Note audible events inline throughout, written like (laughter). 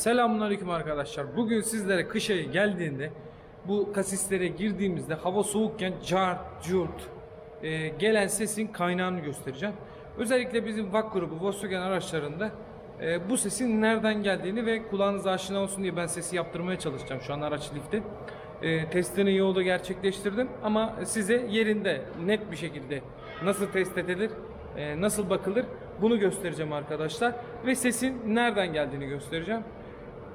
Selamünaleyküm arkadaşlar. Bugün sizlere kış ayı geldiğinde bu kasislere girdiğimizde hava soğukken cart curt e, gelen sesin kaynağını göstereceğim. Özellikle bizim VAK grubu Volkswagen araçlarında e, bu sesin nereden geldiğini ve kulağınıza aşina olsun diye ben sesi yaptırmaya çalışacağım şu an araç lifti. E, testini yolda gerçekleştirdim ama size yerinde net bir şekilde nasıl test edilir, e, nasıl bakılır bunu göstereceğim arkadaşlar ve sesin nereden geldiğini göstereceğim.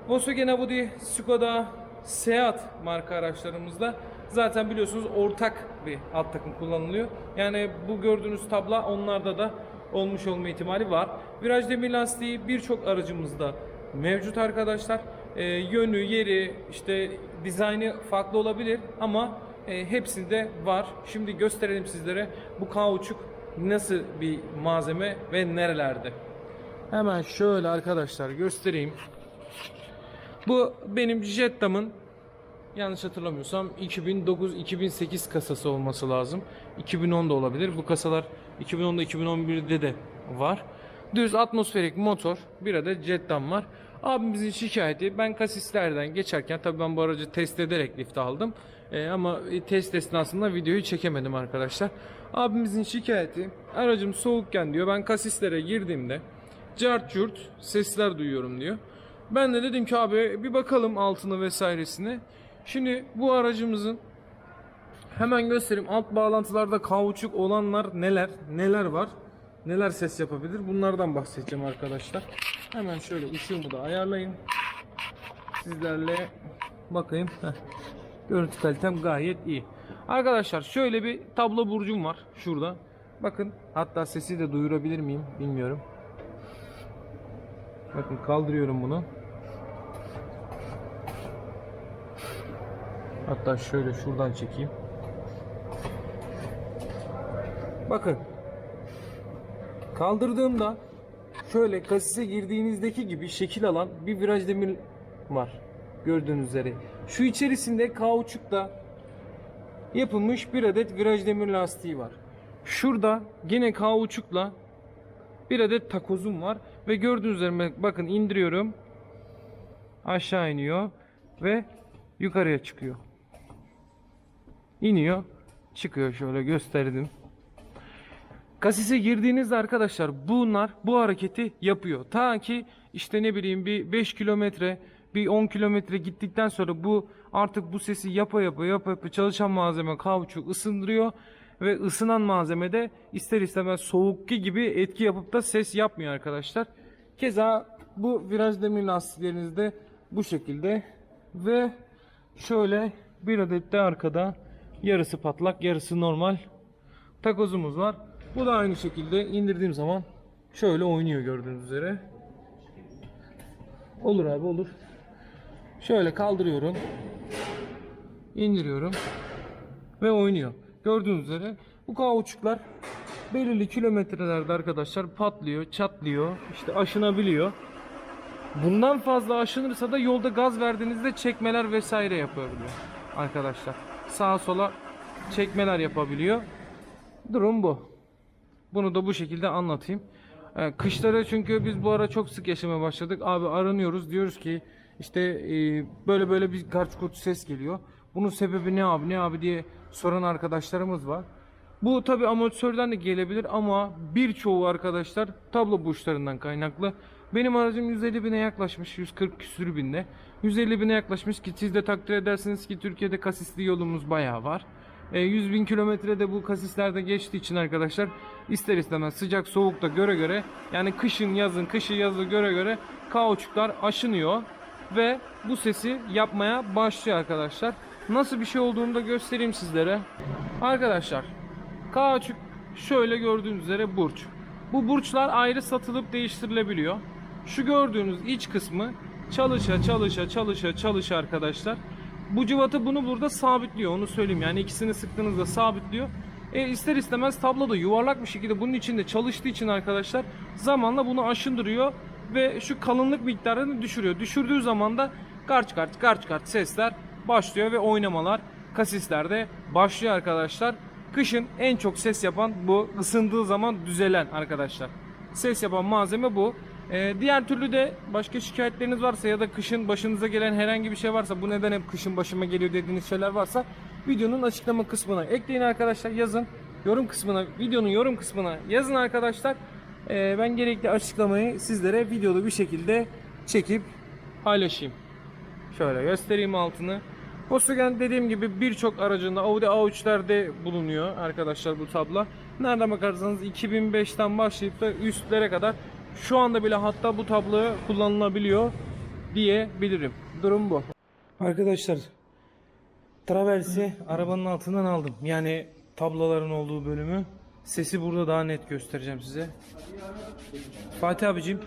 Volkswagen Audi, Skoda, Seat marka araçlarımızda zaten biliyorsunuz ortak bir alt takım kullanılıyor. Yani bu gördüğünüz tabla onlarda da olmuş olma ihtimali var. Viraj demir lastiği birçok aracımızda mevcut arkadaşlar. Ee, yönü, yeri, işte dizaynı farklı olabilir ama e, hepsinde var. Şimdi gösterelim sizlere bu kauçuk nasıl bir malzeme ve nerelerde. Hemen şöyle arkadaşlar göstereyim. Bu benim Jetta'mın yanlış hatırlamıyorsam 2009-2008 kasası olması lazım. 2010 da olabilir. Bu kasalar 2010'da 2011'de de var. Düz atmosferik motor. Bir adet Jetta'm var. Abimizin şikayeti ben kasislerden geçerken tabii ben bu aracı test ederek lift aldım. Ee, ama test esnasında videoyu çekemedim arkadaşlar. Abimizin şikayeti aracım soğukken diyor ben kasislere girdiğimde cart curt sesler duyuyorum diyor. Ben de dedim ki abi bir bakalım altını vesairesine. Şimdi bu aracımızın hemen göstereyim alt bağlantılarda kauçuk olanlar neler neler var neler ses yapabilir bunlardan bahsedeceğim arkadaşlar. Hemen şöyle ışığımı da ayarlayayım. Sizlerle bakayım. Heh. Görüntü kalitem gayet iyi. Arkadaşlar şöyle bir tablo burcum var şurada. Bakın hatta sesi de duyurabilir miyim bilmiyorum. Bakın kaldırıyorum bunu. Hatta şöyle şuradan çekeyim. Bakın. Kaldırdığımda şöyle kasise girdiğinizdeki gibi şekil alan bir viraj demir var. Gördüğünüz üzere. Şu içerisinde kauçukta yapılmış bir adet viraj demir lastiği var. Şurada yine kauçukla bir adet takozum var ve gördüğünüz üzere bakın indiriyorum. Aşağı iniyor ve yukarıya çıkıyor. İniyor, çıkıyor şöyle gösterdim. Kasise girdiğinizde arkadaşlar bunlar bu hareketi yapıyor. Ta ki işte ne bileyim bir 5 kilometre bir 10 kilometre gittikten sonra bu artık bu sesi yapa yapa yapa yapa çalışan malzeme kauçuk ısındırıyor ve ısınan malzeme de ister istemez soğukki gibi etki yapıp da ses yapmıyor arkadaşlar. Keza bu viraj demir lastiklerinizde bu şekilde ve şöyle bir adet de arkada yarısı patlak yarısı normal takozumuz var. Bu da aynı şekilde indirdiğim zaman şöyle oynuyor gördüğünüz üzere. Olur abi olur. Şöyle kaldırıyorum. indiriyorum ve oynuyor. Gördüğünüz üzere bu kauçuklar belirli kilometrelerde arkadaşlar patlıyor, çatlıyor, işte aşınabiliyor. Bundan fazla aşınırsa da yolda gaz verdiğinizde çekmeler vesaire yapabiliyor arkadaşlar. Sağa sola çekmeler yapabiliyor. Durum bu. Bunu da bu şekilde anlatayım. Ee, kışları çünkü biz bu ara çok sık yaşamaya başladık. Abi aranıyoruz diyoruz ki işte e, böyle böyle bir karç kurt ses geliyor. Bunun sebebi ne abi ne abi diye soran arkadaşlarımız var. Bu tabi amatörden de gelebilir ama birçoğu arkadaşlar tablo burçlarından kaynaklı. Benim aracım 150 bine yaklaşmış 140 küsür binde. 150 bine yaklaşmış ki siz de takdir edersiniz ki Türkiye'de kasisli yolumuz bayağı var. E, 100 bin kilometrede bu kasislerde geçtiği için arkadaşlar ister istemez sıcak soğukta göre göre yani kışın yazın kışı yazı göre göre kauçuklar aşınıyor ve bu sesi yapmaya başlıyor arkadaşlar. Nasıl bir şey olduğunu da göstereyim sizlere. Arkadaşlar kauçuk şöyle gördüğünüz üzere burç. Bu burçlar ayrı satılıp değiştirilebiliyor. Şu gördüğünüz iç kısmı çalışa çalışa çalışa çalışa arkadaşlar. Bu cıvata bunu burada sabitliyor onu söyleyeyim. Yani ikisini sıktığınızda sabitliyor. E ister istemez tabloda yuvarlak bir şekilde bunun içinde çalıştığı için arkadaşlar zamanla bunu aşındırıyor ve şu kalınlık miktarını düşürüyor. Düşürdüğü zaman da karç karç karç karç sesler başlıyor ve oynamalar kasislerde başlıyor arkadaşlar. Kışın en çok ses yapan bu ısındığı zaman düzelen arkadaşlar. Ses yapan malzeme bu. Ee, diğer türlü de başka şikayetleriniz varsa ya da kışın başınıza gelen herhangi bir şey varsa bu neden hep kışın başıma geliyor dediğiniz şeyler varsa videonun açıklama kısmına ekleyin arkadaşlar yazın. Yorum kısmına videonun yorum kısmına yazın arkadaşlar. Ee, ben gerekli açıklamayı sizlere videolu bir şekilde çekip paylaşayım. Şöyle göstereyim altını. Volkswagen dediğim gibi birçok aracında Audi A3'lerde bulunuyor arkadaşlar bu tabla. Nereden bakarsanız 2005'ten başlayıp da üstlere kadar şu anda bile hatta bu tablo kullanılabiliyor diyebilirim. Durum bu. Arkadaşlar Traversi arabanın altından aldım. Yani tabloların olduğu bölümü. Sesi burada daha net göstereceğim size. Fatih abicim.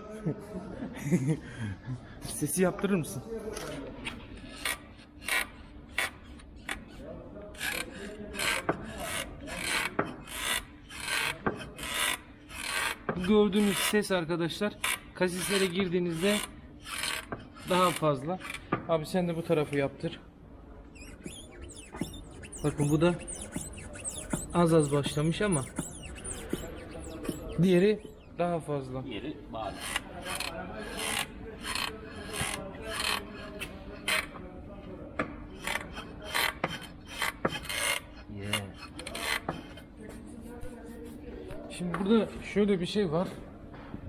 (laughs) Sesi yaptırır mısın? Gördüğünüz ses arkadaşlar kasislere girdiğinizde daha fazla. Abi sen de bu tarafı yaptır. Bakın bu da az az başlamış ama diğeri daha fazla. Yeri bağlı. Şimdi burada şöyle bir şey var.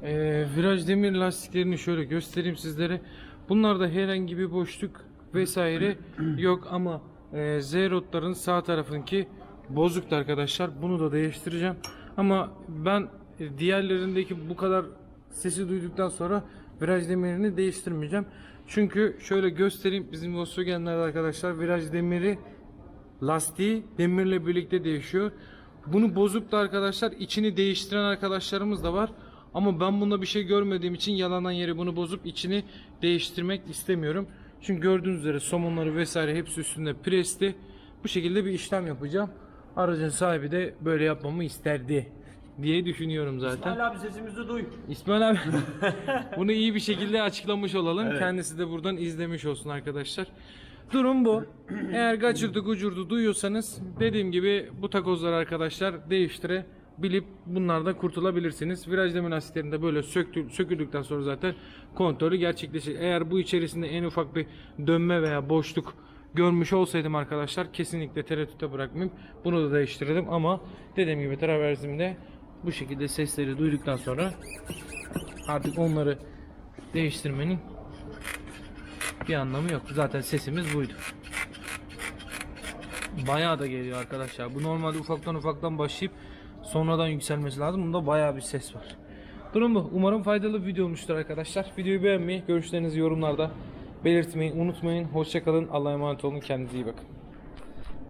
Ee, viraj demir lastiklerini şöyle göstereyim sizlere. Bunlarda herhangi bir boşluk vesaire yok ama e, Z-Rod'ların sağ tarafınki bozuktu arkadaşlar. Bunu da değiştireceğim. Ama ben diğerlerindeki bu kadar sesi duyduktan sonra viraj demirini değiştirmeyeceğim. Çünkü şöyle göstereyim bizim Volkswagen'lerde arkadaşlar viraj demiri lastiği demirle birlikte değişiyor. Bunu bozuk da arkadaşlar içini değiştiren arkadaşlarımız da var. Ama ben bunda bir şey görmediğim için yalanan yeri bunu bozup içini değiştirmek istemiyorum. Çünkü gördüğünüz üzere somonları vesaire hepsi üstünde presli. Bu şekilde bir işlem yapacağım. Aracın sahibi de böyle yapmamı isterdi diye düşünüyorum zaten. Hala abi sesimizi duy. İsmail abi (laughs) bunu iyi bir şekilde açıklamış olalım. Kendisi de buradan izlemiş olsun arkadaşlar. Durum bu. Eğer kaçırdı gucurdu duyuyorsanız dediğim gibi bu takozları arkadaşlar değiştirebilip bunlardan kurtulabilirsiniz. Viraj demir lastiklerinde böyle söktü, söküldükten sonra zaten kontrolü gerçekleşir. Eğer bu içerisinde en ufak bir dönme veya boşluk görmüş olsaydım arkadaşlar kesinlikle tereddüte bırakmayayım. Bunu da değiştirdim ama dediğim gibi traversimde bu şekilde sesleri duyduktan sonra artık onları değiştirmenin bir anlamı yok. Zaten sesimiz buydu. Bayağı da geliyor arkadaşlar. Bu normalde ufaktan ufaktan başlayıp sonradan yükselmesi lazım. Bunda bayağı bir ses var. Durum bu. Umarım faydalı bir video olmuştur arkadaşlar. Videoyu beğenmeyi, görüşlerinizi yorumlarda belirtmeyi unutmayın. Hoşçakalın. Allah'a emanet olun. Kendinize iyi bakın.